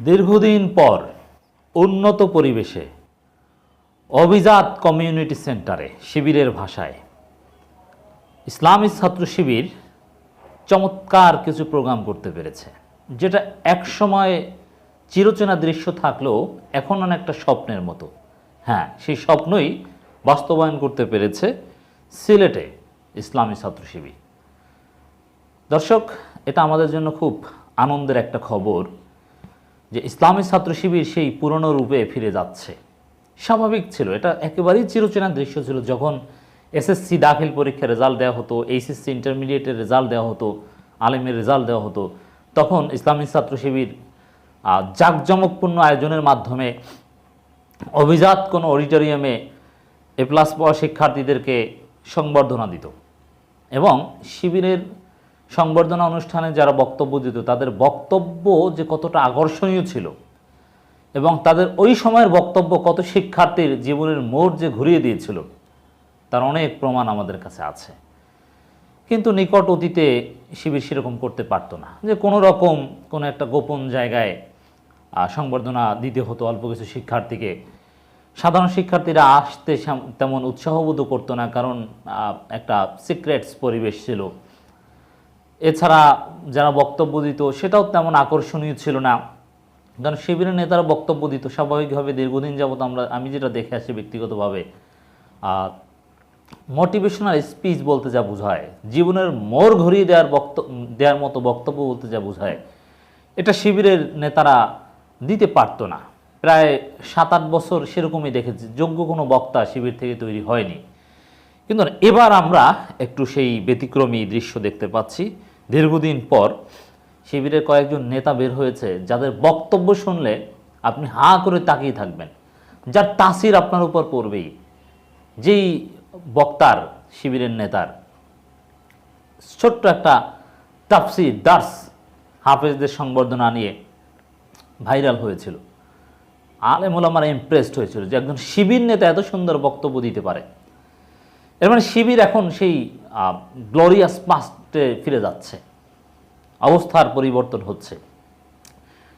দীর্ঘদিন পর উন্নত পরিবেশে অভিজাত কমিউনিটি সেন্টারে শিবিরের ভাষায় ইসলামী ছাত্র শিবির চমৎকার কিছু প্রোগ্রাম করতে পেরেছে, যেটা একসময় চিরচেনা দৃশ্য থাকলেও এখন অনেকটা স্বপ্নের মতো। হ্যাঁ সেই স্বপ্নই বাস্তবায়ন করতে পেরেছে সিলেটে ইসলামী ছাত্র শিবির। দর্শক, এটা আমাদের জন্য খুব আনন্দের একটা খবর। যে ইসলামী ছাত্র শিবির সেই পুরনো রূপে ফিরে যাচ্ছে। স্বাভাবিক ছিল, এটা একেবারেই চিরচেনা দৃশ্য ছিল। যখন এসএসসি দাখিল পরীক্ষার রেজাল্ট দেওয়া হতো, এইচএসসি ইন্টারমিডিয়েটের রেজাল্ট দেওয়া হতো আলিমের রেজাল্ট দেওয়া হতো, তখন ইসলামী ছাত্র শিবির জাঁকজমকপূর্ণ আয়োজনের মাধ্যমে অভিজাত কোনো অডিটোরিয়ামে এ প্লাস পাওয়া শিক্ষার্থীদেরকে সংবর্ধনা দিত। এবং শিবিরের সংবর্ধনা অনুষ্ঠানে যারা বক্তব্য দিত, তাদের বক্তব্য যে কতটা আকর্ষণীয় ছিল এবং তাদের ওই সময়ের বক্তব্য কত শিক্ষার্থীর জীবনের মোড় যে ঘুরিয়ে দিয়েছিল, তার অনেক প্রমাণ আমাদের কাছে আছে। কিন্তু নিকট অতীতে শিবির সেরকম করতে পারতো না। যে কোনো রকম কোনো একটা গোপন জায়গায় সংবর্ধনা দিতে হতো অল্প কিছু শিক্ষার্থীকে। সাধারণ শিক্ষার্থীরা আসতে তেমন উৎসাহবোধ করতো না, কারণ একটা সিক্রেটস পরিবেশ ছিল। এছাড়া যারা বক্তব্য দিত, সেটাও তেমন আকর্ষণীয় ছিল না। কারণ শিবিরের নেতারা বক্তব্য দিত। স্বাভাবিকভাবে দীর্ঘদিন যাবত আমরা, আমি যেটা দেখে আসি ব্যক্তিগতভাবে মোটিভেশনাল স্পিচ বলতে যা বোঝায়, জীবনের মোড় ঘুরিয়ে দেওয়ার বক্তব্য দেওয়ার মতো বক্তব্য বলতে যা বোঝায়, এটা শিবিরের নেতারা দিতে পারতো না। প্রায় সাত আট বছর সেরকমই দেখেছি, যোগ্য কোনো বক্তা শিবির থেকে তৈরি হয়নি। কিন্তু এবার আমরা একটু সেই ব্যতিক্রমী দৃশ্য দেখতে পাচ্ছি। দীর্ঘদিন পর শিবিরের কয়েকজন নেতা বের হয়েছে, যাদের বক্তব্য শুনলে আপনি হাঁ করে তাকিয়ে থাকবেন। যার তাসির আপনার উপর পড়বেই। যেই বক্তার, শিবিরের নেতার। ছোট্ট একটা তাপসি দার্স হাফেজদের সংবর্ধনা নিয়ে ভাইরাল হয়েছিল। আলেম ওলামারা ইমপ্রেসড হয়েছিল যে একজন শিবির নেতা এত সুন্দর বক্তব্য দিতে পারে। এর মানে শিবির এখন সেই গ্লোরিয়াস পাস্টে ফিরে যাচ্ছে। অবস্থার পরিবর্তন হচ্ছে।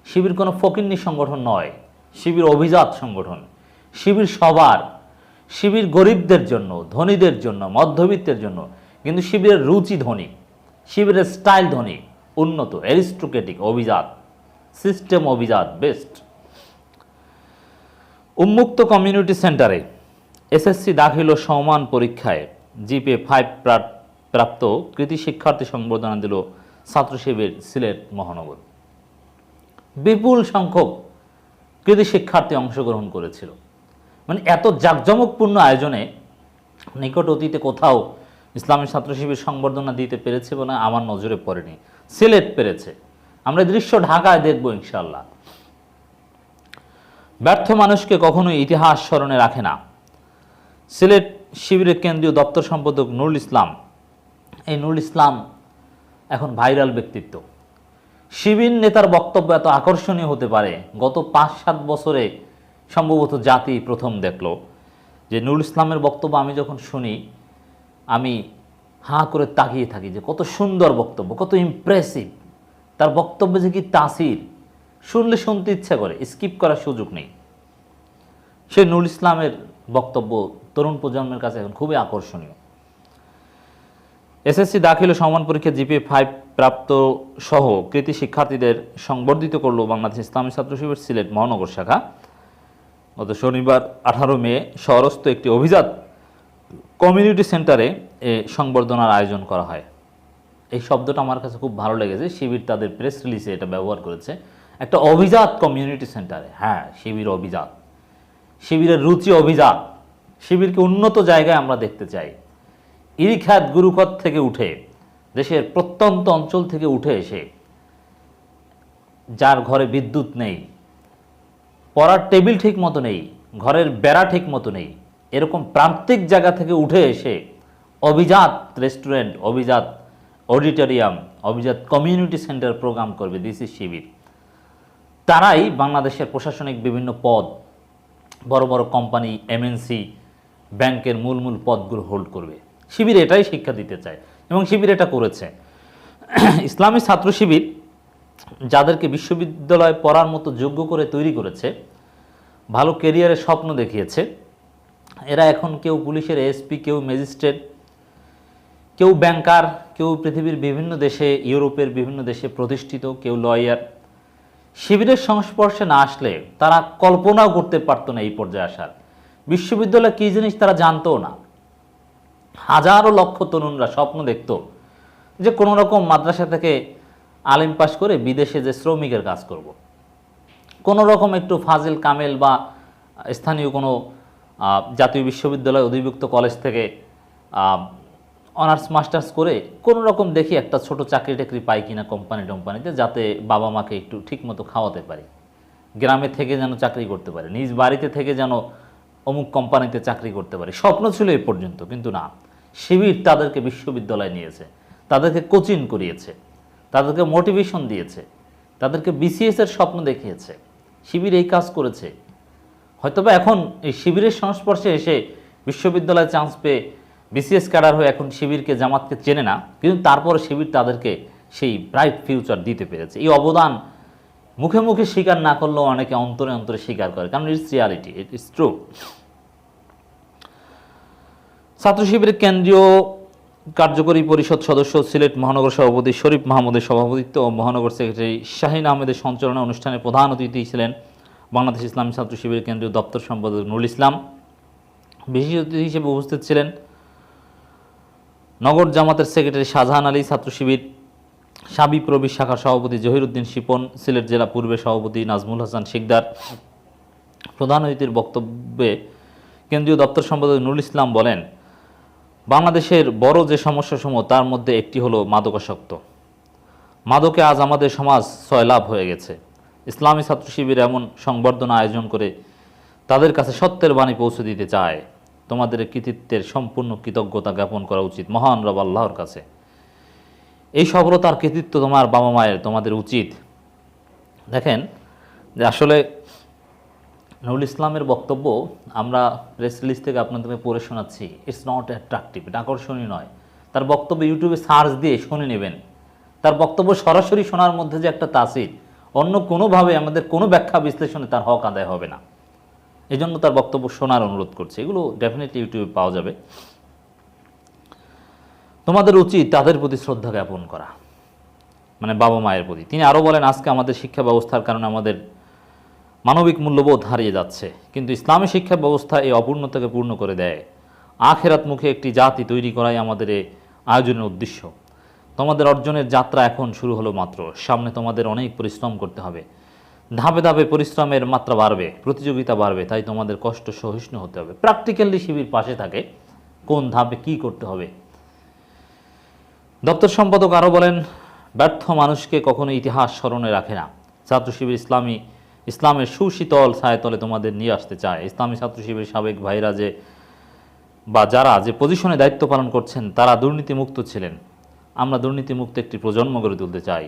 শিবির কোনো ফকিন্নি সংগঠন নয়, শিবির অভিজাত সংগঠন। শিবির সবার, শিবির গরিবদের জন্য, ধনীদের জন্য, মধ্যবিত্তের জন্য, কিন্তু শিবিরের রুচি ধনী, শিবিরের স্টাইল ধনী, উন্নত, অ্যারিস্টোক্রেটিক, অভিজাত, সিস্টেম অভিজাত, বেস্ট। উন্মুক্ত কমিউনিটি সেন্টারে এসএসসি দাখিল ও সমান পরীক্ষায় জিপে ফাইভ প্রাপ্ত কৃতি শিক্ষার্থী সংবর্ধনা দিল ছাত্র শিবির সিলেট মহানগর। বিপুল সংখ্যক কৃতি শিক্ষার্থী অংশগ্রহণ করেছিল। মানে এত জাঁকজমকপূর্ণ আয়োজনে নিকট অতীতে কোথাও ইসলামী ছাত্র শিবির সংবর্ধনা দিতে পেরেছে বলে আমার নজরে পড়েনি। সিলেট পেরেছে। আমরা দৃশ্য ঢাকায় দেখব ইনশাল্লাহ ব্যর্থ মানুষকে কখনোই ইতিহাস স্মরণে রাখে না। সিলেট শিবিরের কেন্দ্রীয় দপ্তর সম্পাদক নুরুল ইসলাম এই নুরুল ইসলাম এখন ভাইরাল ব্যক্তিত্ব। শিবির নেতার বক্তব্য এত আকর্ষণীয় হতে পারে, গত পাঁচ সাত বছরে সম্ভবত জাতি প্রথম দেখল। যে নুরুল ইসলামের বক্তব্য আমি যখন শুনি, আমি হাঁ করে তাকিয়ে থাকি যে কত সুন্দর বক্তব্য, কত ইমপ্রেসিভ তার বক্তব্য যে কি তাসির, শুনলে শুনতে ইচ্ছা করে স্কিপ করার সুযোগ নেই। সে নুরুল ইসলামের বক্তব্য তরুণ প্রজন্মের কাছে এখন খুবই আকর্ষণীয়। এসএসসি দাখিল ও সমান পরীক্ষা জিপিএ ফাইভ প্রাপ্ত সহ কৃতি শিক্ষার্থীদের সংবর্ধিত করল বাংলাদেশ ইসলামী ছাত্র শিবির সিলেট মহানগর শাখা। গত শনিবার আঠারো মে শহরস্থ একটি অভিজাত কমিউনিটি সেন্টারে এ সংবর্ধনার আয়োজন করা হয়। এই শব্দটা আমার কাছে খুব ভালো লেগেছে। শিবির তাদের প্রেস রিলিজে এটা ব্যবহার করেছে। একটা অভিজাত কমিউনিটি সেন্টারে। হ্যাঁ শিবির অভিজাত। শিবিরের রুচি অভিজাত। শিবিরকে উন্নত জায়গায় আমরা দেখতে চাই। ইরিখ্যাত গুরুখত থেকে উঠে, দেশের প্রত্যন্ত অঞ্চল থেকে উঠে এসে, যার ঘরে বিদ্যুৎ নেই, পড়ার টেবিল ঠিক মতো নেই, ঘরের বেড়া ঠিক মতো নেই, এরকম প্রান্তিক জায়গা থেকে উঠে এসে অভিজাত রেস্টুরেন্ট, অভিজাত অডিটোরিয়াম, অভিজাত কমিউনিটি সেন্টার প্রোগ্রাম করবে দিস শিবির। তারাই বাংলাদেশের প্রশাসনিক বিভিন্ন পদ, বড় বড় কোম্পানি এমএনসি ব্যাংকের মূল মূল পদগুলো হোল্ড করবে। শিবির এটাই শিক্ষা দিতে চায় এবং শিবির এটা করেছে। ইসলামী ছাত্র শিবির যাদেরকে বিশ্ববিদ্যালয়ে পড়ার মতো যোগ্য করে তৈরি করেছে, ভালো কেরিয়ারের স্বপ্ন দেখিয়েছে, এরা এখন কেউ পুলিশের এসপি, কেউ ম্যাজিস্ট্রেট কেউ ব্যাংকার কেউ পৃথিবীর বিভিন্ন দেশে, ইউরোপের বিভিন্ন দেশে প্রতিষ্ঠিত, কেউ লয়ার শিবিরের সংস্পর্শে না আসলে তারা কল্পনাও করতে পারতো না এই পর্যায়ে আসার। বিশ্ববিদ্যালয় কী জিনিস তারা জানতো না। হাজারো লক্ষ তরুণরা স্বপ্ন দেখতো যে কোনো রকম মাদ্রাসা থেকে আলিম পাস করে বিদেশে যে শ্রমিকের কাজ করব। কোনো রকম একটু ফাজিল কামেল বা স্থানীয় কোনো জাতীয় বিশ্ববিদ্যালয় অধিভুক্ত কলেজ থেকে অনার্স, মাস্টার্স করে কোনো রকম দেখি একটা ছোট চাকরি টাকরি পাই কিনা কোম্পানি টোম্পানিতে যাতে বাবা মাকে একটু ঠিকমতো খাওয়াতে পারি। গ্রামে থেকে যেন চাকরি করতে পারে, নিজ বাড়িতে থেকে যেন অমুক কোম্পানিতে চাকরি করতে পারে। স্বপ্ন ছিল এ পর্যন্ত, কিন্তু না। শিবির তাদেরকে বিশ্ববিদ্যালয়ে নিয়েছে, তাদেরকে কোচিং করিয়েছে, তাদেরকে মোটিভেশন দিয়েছে, তাদেরকে বিসিএস এর স্বপ্ন দেখিয়েছে, শিবির এই কাজ করেছে। হয়তোবা এখন এই শিবিরের সংস্পর্শে এসে বিশ্ববিদ্যালয়ে চান্স পেয়ে বিসিএস ক্যাডার হয়ে এখন শিবিরকে, জামাতকে চেনে না, কিন্তু তারপরে শিবির তাদেরকে সেই ব্রাইট ফিউচার দিতে পেরেছে। এই অবদান মুখে মুখে স্বীকার না করলেও অনেকে অন্তরে অন্তরে স্বীকার করে, কারণ it's reality it is true ছাত্র শিবিরের কেন্দ্রীয় কার্যকরী পরিষদ সদস্য সিলেট মহানগর সভাপতি শরীফ মাহমুদের সভাপতিত্ব ও মহানগর সেক্রেটারি শাহিন আহমেদের সঞ্চালনা অনুষ্ঠানে প্রধান অতিথি ছিলেন বাংলাদেশ ইসলামী ছাত্র শিবিরের কেন্দ্রীয় দপ্তর সম্পাদক নুরুল ইসলাম। বিশেষ অতিথি হিসেবে উপস্থিত ছিলেন নগর জামাতের সেক্রেটারি শাহজাহান আলী, ছাত্র শিবির সাবি প্রবীর শাখার সভাপতি জহিরুদ্দিন শিপন, সিলেট জেলা পূর্বের সভাপতি নাজমুল হাসান শিকদার। প্রধান অতিথির বক্তব্যে কেন্দ্রীয় দপ্তর সম্পাদক নুরুল ইসলাম বলেন বাংলাদেশের বড় যে সমস্যাসমূহ, তার মধ্যে একটি হলো মাদকাসক্ত। মাদকে আজ আমাদের সমাজ সয়লাভ হয়ে গেছে। ইসলামী ছাত্র শিবির এমন সংবর্ধনা আয়োজন করে তাদের কাছে সত্যের বাণী পৌঁছে দিতে চায়। তোমাদের কৃতিত্বের সম্পূর্ণ কৃতজ্ঞতা জ্ঞাপন করা উচিত মহান রব আল্লাহর কাছে। এই সফলতার কৃতিত্ব তোমার বাবা মায়ের তোমাদের উচিত। দেখেন যে আসলে নুরুল ইসলামের বক্তব্য আমরা প্রেস রিলিজ থেকে আপনাদেরকে পড়ে শোনাচ্ছি। ইটস নট অ্যাট্রাকটিভ এটা আকর্ষণীয় নয়। তার বক্তব্য ইউটিউবে সার্চ দিয়ে শুনে নেবেন। তার বক্তব্য সরাসরি শোনার মধ্যে যে একটা তাসির, অন্য কোনোভাবে আমাদের কোনো ব্যাখ্যা বিশ্লেষণে তার হক আদায় হবে না। এই জন্য তার বক্তব্য শোনার অনুরোধ করছে। এগুলো ডেফিনেটলি ইউটিউবে পাওয়া যাবে। তোমাদের উচিত তাদের প্রতি শ্রদ্ধা জ্ঞাপন করা। মানে বাবা মায়ের প্রতি। তিনি আরও বলেন, আজকে আমাদের শিক্ষা ব্যবস্থার কারণে আমাদের মানবিক মূল্যবোধ হারিয়ে যাচ্ছে, কিন্তু ইসলামী শিক্ষা ব্যবস্থা এই অপূর্ণতাকে পূর্ণ করে দেয়। আখেরাত মুখে একটি জাতি তৈরি করাই আমাদের আয়োজনের উদ্দেশ্য। তোমাদের অর্জনের যাত্রা এখন শুরু হলো মাত্র। সামনে তোমাদের অনেক পরিশ্রম করতে হবে। ধাপে ধাপে পরিশ্রমের মাত্রা বাড়বে, প্রতিযোগিতা বাড়বে, তাই তোমাদের কষ্ট সহিষ্ণু হতে হবে। প্র্যাকটিক্যালি শিবির পাশে থাকে। কোন ধাপে কি করতে হবে? দপ্তর সম্পাদক আরও বলেন, ব্যর্থ মানুষকে কখনো ইতিহাস স্মরণে রাখে না। ছাত্র শিবির ইসলামী ইসলামের সুশীতল ছায়াতলে তোমাদের নিয়ে আসতে চায়। ইসলামী ছাত্র শিবির সাবেক ভাইরা যে বা যারা যে পজিশনে দায়িত্ব পালন করছেন, তারা দুর্নীতিমুক্ত ছিলেন। আমরা দুর্নীতিমুক্ত একটি প্রজন্ম গড়ে তুলতে চাই।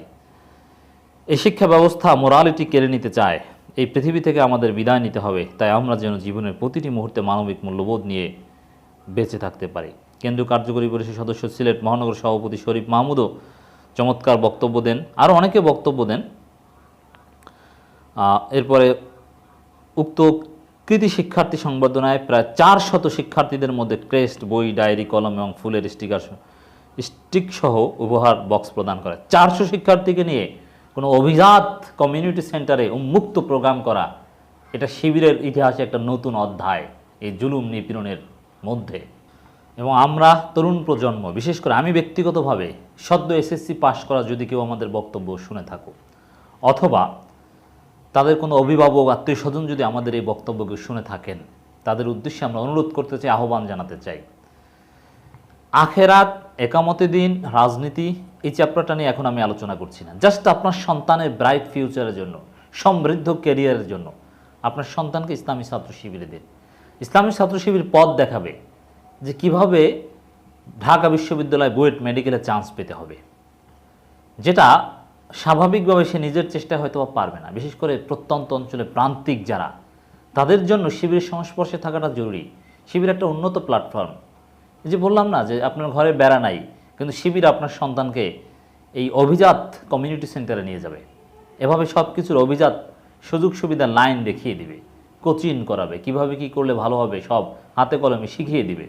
এই শিক্ষা ব্যবস্থা মোরালিটি কেড়ে নিতে চায়। এই পৃথিবী থেকে আমাদের বিদায় নিতে হবে। তাই আমরা যেন জীবনের প্রতিটি মুহূর্তে মানবিক মূল্যবোধ নিয়ে বেঁচে থাকতে পারি। কেন্দ্রীয় কার্যকরী পরিষদ সদস্য সিলেট মহানগর সভাপতি শরীফ মাহমুদও চমৎকার বক্তব্য দেন। আরও অনেকে বক্তব্য দেন। এরপরে উক্ত কৃতি শিক্ষার্থী সংবর্ধনায় প্রায় চার শত শিক্ষার্থীদের মধ্যে ক্রেস্ট, বই, ডায়েরি, কলম এবং ফুলের স্টিকার স্টিক সহ উপহার বক্স প্রদান করে। চারশো শিক্ষার্থীকে নিয়ে কোনো অভিজাত কমিউনিটি সেন্টারে উন্মুক্ত প্রোগ্রাম করা, এটা শিবিরের ইতিহাসে একটা নতুন অধ্যায় এই জুলুম নিপীড়নের মধ্যে। এবং আমরা তরুণ প্রজন্ম, বিশেষ করে আমি ব্যক্তিগতভাবে, সদ্য এসএসসি পাশ করা যদি কেউ আমাদের বক্তব্য শুনে থাকুক, অথবা তাদের কোনো অভিভাবক আত্মীয় স্বজন যদি আমাদের এই বক্তব্যকে শুনে থাকেন, তাদের উদ্দেশ্যে আমরা অনুরোধ করতে চাই, আহ্বান জানাতে চাই। আখেরাত, একামতে দিন, রাজনীতি, এই চ্যাপ্টারটা নিয়ে এখন আমি আলোচনা করছি না। জাস্ট আপনার সন্তানের ব্রাইট ফিউচারের জন্য, সমৃদ্ধ ক্যারিয়ারের জন্য, আপনার সন্তানকে ইসলামী ছাত্র শিবিরে দিন। ইসলামী ছাত্র শিবির পথ দেখাবে যে কীভাবে ঢাকা বিশ্ববিদ্যালয় বুয়েট মেডিকেলে চান্স পেতে হবে। যেটা স্বাভাবিকভাবে সে নিজের চেষ্টায় হয়তো পারবে না। বিশেষ করে প্রত্যন্ত অঞ্চলে প্রান্তিক যারা, তাদের জন্য শিবিরের সংস্পর্শে থাকাটা জরুরি। শিবির একটা উন্নত প্ল্যাটফর্ম। যে বললাম না যে আপনার ঘরে বেড়া নাই, কিন্তু শিবির আপনার সন্তানকে এই অভিজাত কমিউনিটি সেন্টারে নিয়ে যাবে। এভাবে সব কিছুর অভিজাত সুযোগ সুবিধা লাইন দেখিয়ে দিবে। কোচিং করাবে, কীভাবে কি করলে ভালো হবে সব হাতে কলমে শিখিয়ে দিবে।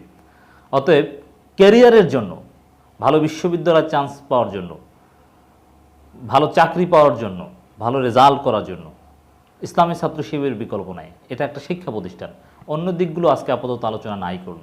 অতএব ক্যারিয়ারের জন্য, ভালো বিশ্ববিদ্যালয়ের চান্স পাওয়ার জন্য ভালো চাকরি পাওয়ার জন্য, ভালো রেজাল্ট করার জন্য। ইসলামী ছাত্র শিবিরের বিকল্প নাই। এটা একটা শিক্ষা প্রতিষ্ঠান। অন্য দিকগুলো আজকে আপাতত আলোচনা নাই করলাম।